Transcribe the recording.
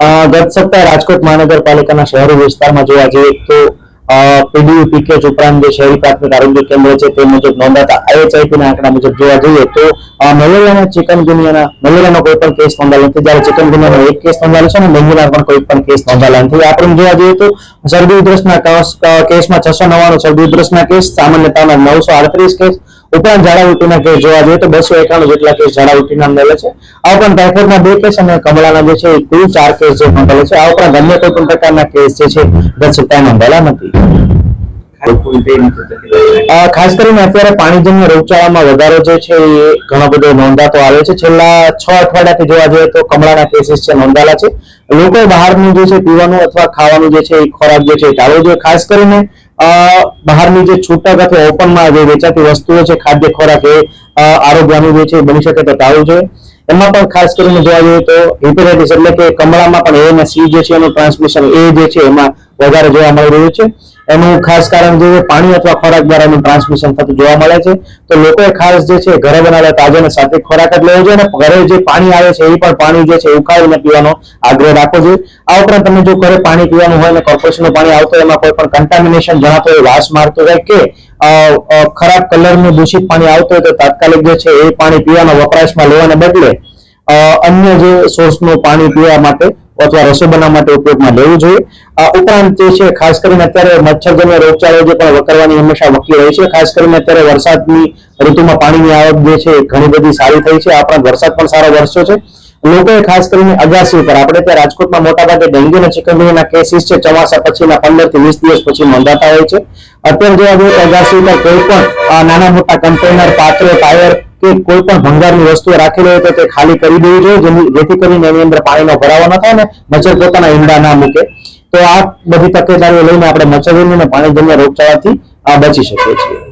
ગત સપ્તાહે રાજકોટ મહાનગરપાલિકાના શહેરી વિસ્તારમાં જોવા જઈએ તો પીડીયુ પીકેચ ઉપરાંત જે શહેરી પ્રાથમિક આરોગ્ય કેન્દ્ર છે તે મુજબ નોંધાતા આઈએચઆઈપીના આંકડા મુજબ જોવા જઈએ તો મલેરિયાના ચિકનગુનિયાના મલેરિયાનો કોઈ પણ કેસ નોંધાયેલો નથી. જ્યારે ચિકનગુનિયાનો એક કેસ નોંધાયેલો છે અને ડેન્ગ્યુના પણ કોઈ પણ કેસ નોંધાયેલા નથી. આપણે જોવા જઈએ તો, શરદી ઉધરસના કેસમાં છસો નવ્વાણું શરદી ઉધરસના કેસ સામાન્ય તાવના નવસો આડત્રીસ કેસ ઉપરાંત ઝાડા કેસ જોવા જઈએ તો બસો એકાણું જેટલા કેસ ઝાડા મળે છે. આ ઉપરાંત ટાઇફોઇડના બે કેસ અને કમળાના જે છે કુલ ચાર કેસ જે નોંધાયેલા છે. આ ઉપરાંત અન્ય કોઈ પણ પ્રકારના કેસ જે છે દસ નોંધાયેલા નથી. ખાસ કરીને અત્યારે પાણીજન્ય રોગચાળામાં વધારો જે છે એ ઘણો બધો નોંધાતો આવે છે. છેલ્લા છ અઠવાડિયાથી જોવા જઈએ તો કમળાના કેસીસ છે નોંધાયેલા છે. લોકો બહારનું જે છે પીવાનું અથવા ખાવાનું જે છે એ ખોરાક જે છે એ ટાળવો જોઈએ. ખાસ કરીને બહારની જે છૂટક અથવા ઓપનમાં જે વેચાતી વસ્તુઓ છે, ખાદ્ય ખોરાક એ આરોગ્યનું જે છે બની શકે તો ટાળવું જોઈએ. એમાં પણ ખાસ કરીને જોવા જઈએ તો હિપેટાઇટિસ એટલે કે કમળામાં પણ એ અને સી જે છે એનું ટ્રાન્સમિશન એ જે છે એમાં વધારે જોવા મળી રહ્યું છે. એનું ખાસ કારણ જે પાણી અથવા ખોરાક દ્વારા એનું ટ્રાન્સમિશન થતું જોવા મળે છે. તો લોકોએ ખાસ જે છે ઘરે બનાવેલા તાજા અને સાત્વિક ખોરાક જ લેવો જોઈએ અને ઘરે જે પાણી આવે છે એ પણ પાણી જે છે ઉકાળીને પીવાનો આગ્રહ રાખવો જોઈએ. આ ઉપરાંત તમે જો ઘરે પાણી પીવાનું હોય અને કોર્પોરેશનનું પાણી આવતું હોય એમાં કોઈ પણ કન્ટામિનેશન જણાતો હોય, વાસ મારતો હોય કે ખરાબ કલરનું દૂષિત પાણી આવતું હોય તો તાત્કાલિક જે છે એ પાણી પીવાના વપરાશમાં લેવાને બદલે અન્ય જે સોર્સનું પાણી પીવા માટે અથવા રસોઈ બનાવવા માટે ઉપયોગમાં લેવું જોઈએ. આ ઉપરાંત જે છે, ખાસ કરીને અત્યારે મચ્છરજન્ય રોગચાળો જે પણ વકરવાની હંમેશા વકી રહી છે. ખાસ કરીને અત્યારે વરસાદની ઋતુમાં પાણીની આવક જે છે ઘણી બધી સારી થઈ છે. આ વરસાદ પણ સારો વરસ્યો છે. લોકોએ ખાસ કરીને અગાસી ઉપર. આપણે ત્યાં રાજકોટમાં મોટાભાગે ડેન્ગ્યુ અને ચિકનગુનિયાના કેસીસ છે, ચોમાસા પછીના પંદરથી વીસ દિવસ પછી નોંધાતા હોય છે. અત્યારે જોવા જઈએ અગાસી ઉપર કોઈ પણ નાના મોટા કન્ટેનર પાત્રો ટાયર કે કોઈ પણ ભંગારની વસ્તુઓ રાખેલી હોય તો તે ખાલી કરી દેવી જોઈએ, જેની- જેથી કરીને એની અંદર પાણીનો ભરાવો ન થાય ને મચ્છર પોતાના ઈંડા ના મૂકે. તો આ બધી તકેદારીઓ લઈને આપણે મચ્છરજન્ય અને પાણીજન્ય રોગચાળાથી બચી શકીએ છીએ.